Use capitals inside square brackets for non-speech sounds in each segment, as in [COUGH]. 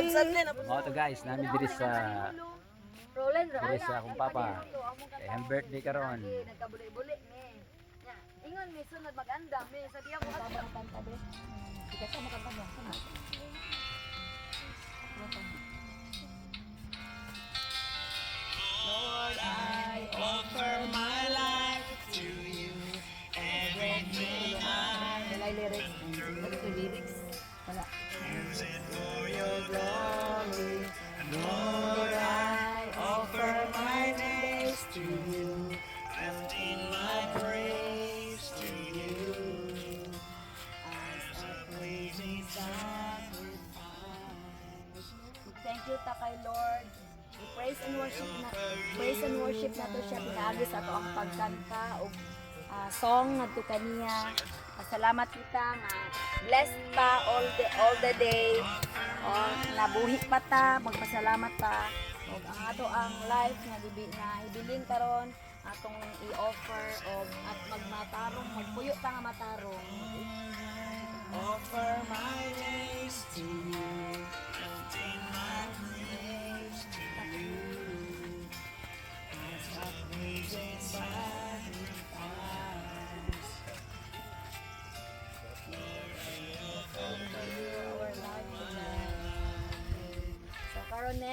Mga to guys, namin diri sa Roland, diri sa akong papa. Kay ang birthday karon. Nagkabuli-buli ni. Ingon mi sunod mag-andam mi sa diya be. Di ka makanta you ta kay Lord. We praise and worship na praise and worship nato siya pinaagi sa ato ang pagkanta og ah, song ngadto kaniya. Salamat kita nga blessed pa all the all the day. O nabuhi pa ta, magpasalamat pa. Og ang ato ang life nga gibi nga ibilin karon atong i-offer og at magmatarong magpuyo ta nga matarong. Offer my days to you.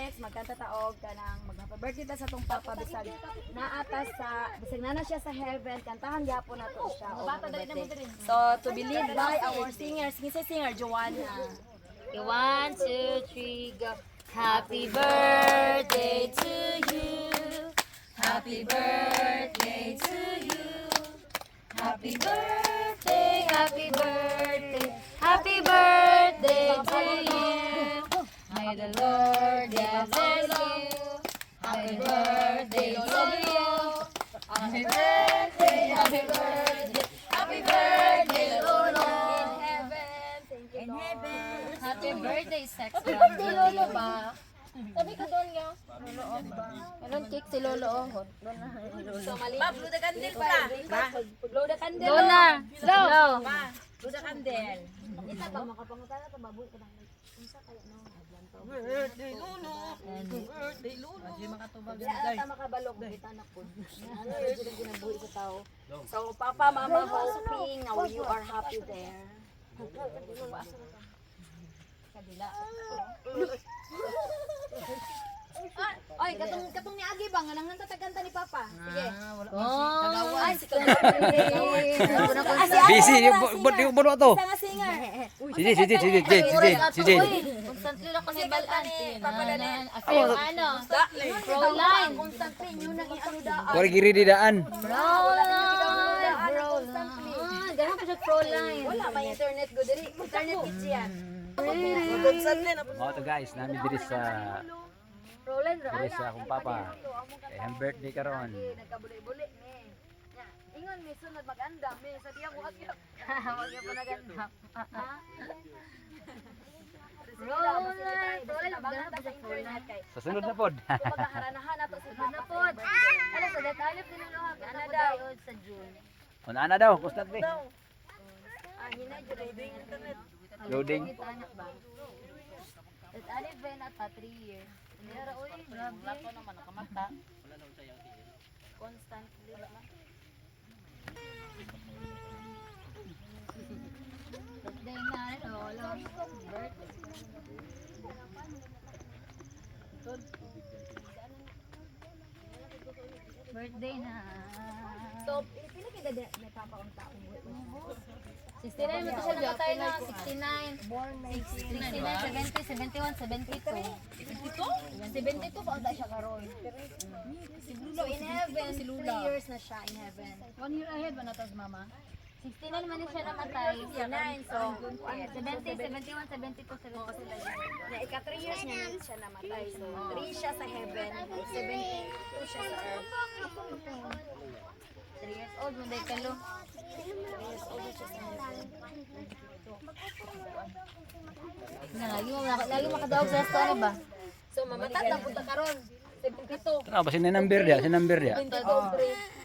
Next magkanta ta og kanang mag-happy birthday ta sa tong papa bisag naata sa bisag na na siya sa heaven kantahan gyapon nato siya og happy birthday. So to be led by our singer, sige singer Joanna. Okay, One, two, three, go. Happy birthday to you. Happy birthday to you. Happy birthday, happy birthday, happy birthday to you. May the Lord bless you. Happy birthday to you. Happy birthday, happy birthday, happy birthday, Lord. In heaven, thank you, Lord. Happy birthday, sex bomb. Lolo ba? Sabi ka doon nga. Meron cake si Lolo oh. So, mali. Ba, blue the candle pala. Blow the candle. Lona. Slow. Ma. Blue the candle. Isa ba makapangutan na to baboy ka nang unsa kaya no? Birthday, Lolo. Birthday, Lolo. Hindi makatubag. Di ata makabalog kita na pud. Ano yun sila ginabuhi sa tao. So papa, mama, hoping now you are happy there. Kadila. Oy, katong katong ni Agi ba nga nang tataganta ni Papa. Sige. Oh. Ay, si Kasi Busy, yung bot yung bot to. Sige, sige, sige, sige, sige, sige. Constantly lang kasi balaan. Papadalan. Yung ano? Proline. Constantly nyo nang ano daan. Wala giri di daan. Proline. Proline. Ah, ganun pa siya proline. Wala may internet go diri. Internet kids yan. Mga to guys, namin diri sa Roland, diri sa akong papa. Kay ang birthday karon. Nagkabuli-buli ni. Ingon mi sunod mag-andam mi sa diya mo agyo. Huwag yung [LAUGHS] panagandam. Roland, Roland, pa sa internet kay. Sa sunod na pod. Magaharanahan nato si Papa. pod. Ano sa detalye tinuluha ka Ano na daw? Sa June. Una na daw, constantly. Ah, hina jud internet. Loading. At ano ba na ta 3 years? Pero uy, grabe. Lako naman nakamata. Constantly lang. Birthday na lolo. Birthday. Birthday na. So, pila kay dada may papa ang buhay mo. 69 mo to siya namatay na. 69. Born 69, 70, 71, 72. 72 pa anda siya karon. So in heaven, 3 years na siya in heaven. One year ahead ba natas mama? 69 man siya namatay. 69, so 70, 71, 72, 73. na ika 3 years niya na siya namatay. So 3 siya sa heaven, 72 siya sa earth. 3 years old mo dahil kalo. 3 years old siya sa heaven. Na, lagi mo lagi makadaog sa story ba? So mamatay na punta karon. 72. Ano ba si number dia? Si number dia.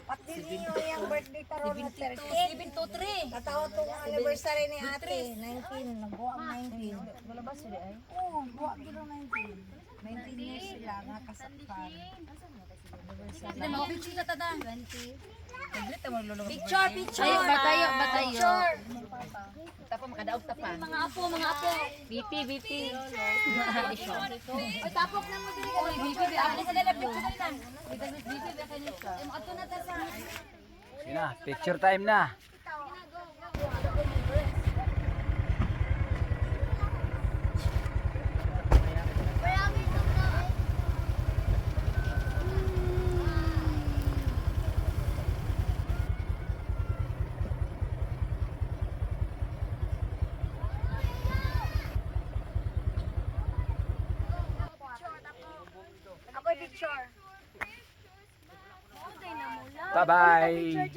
Pati niyo yung birthday karon na 723. Katawa tong anniversary ni ate. 19, nagbuwa ang 19. Wala ba sila ay? Oo, buwa gino 19. Picture, picture. Ay, batayo, batayo. Picture. Tapos makadaog ta pa. Mga apo, mga apo. BP, BP. Oy, tapok na mo diri ka. BP, BP. Ako sa dala picture na lang. BP, BP nito. Ay, makato na ta sa... Sige na, picture time na. Bye bye.